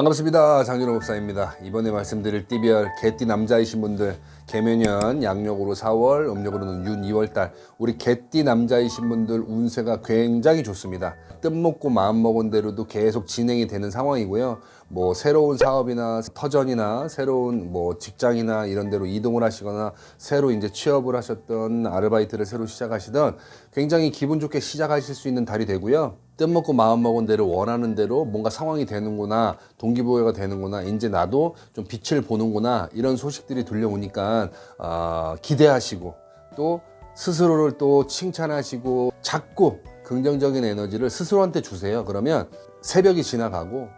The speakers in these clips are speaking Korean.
반갑습니다. 장준호 목사입니다. 이번에 말씀드릴 띠별 개띠 남자이신 분들 개면연 양력으로 4월, 음력으로는 윤 2월달 우리 개띠 남자이신 분들 운세가 굉장히 좋습니다. 뜻먹고 마음먹은 대로도 계속 진행이 되는 상황이고요. 뭐 새로운 사업이나 터전이나 새로운 뭐 직장이나 이런 데로 이동을 하시거나 새로 이제 취업을 하셨던 아르바이트를 새로 시작하시던 굉장히 기분 좋게 시작하실 수 있는 달이 되고요. 뜻먹고 마음먹은 대로 원하는 대로 뭔가 상황이 되는구나 동기부여가 되는구나 이제 나도 좀 빛을 보는구나 이런 소식들이 들려오니까 아, 기대하시고 또 스스로를 또 칭찬하시고 자꾸 긍정적인 에너지를 스스로한테 주세요. 그러면 새벽이 지나가고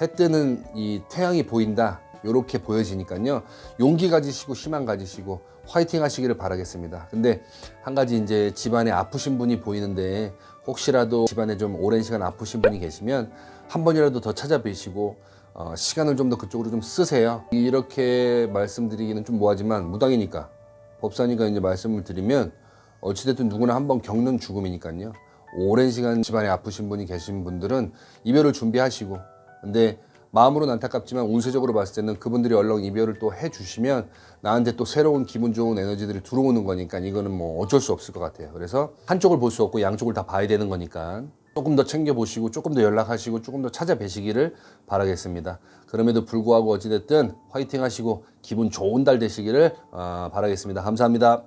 해 뜨는 이 태양이 보인다 요렇게 보여지니까요. 용기 가지시고 희망 가지시고 화이팅 하시기를 바라겠습니다. 근데 한 가지 이제 집안에 아프신 분이 보이는데 혹시라도 집안에 좀 오랜 시간 아프신 분이 계시면 한 번이라도 더 찾아뵈시고 어, 시간을 좀 더 그쪽으로 좀 쓰세요. 이렇게 말씀드리기는 좀 뭐하지만 무당이니까 법사니까 이제 말씀을 드리면 어찌됐든 누구나 한 번 겪는 죽음이니까요. 오랜 시간 집안에 아프신 분이 계신 분들은 이별을 준비하시고 근데 마음으로는 안타깝지만 운세적으로 봤을 때는 그분들이 얼른 이별을 또 해주시면 나한테 또 새로운 기분 좋은 에너지들이 들어오는 거니까 이거는 뭐 어쩔 수 없을 것 같아요. 그래서 한쪽을 볼 수 없고 양쪽을 다 봐야 되는 거니까 조금 더 챙겨보시고 조금 더 연락하시고 조금 더 찾아뵈시기를 바라겠습니다. 그럼에도 불구하고 어찌됐든 화이팅 하시고 기분 좋은 달 되시기를 어, 바라겠습니다. 감사합니다.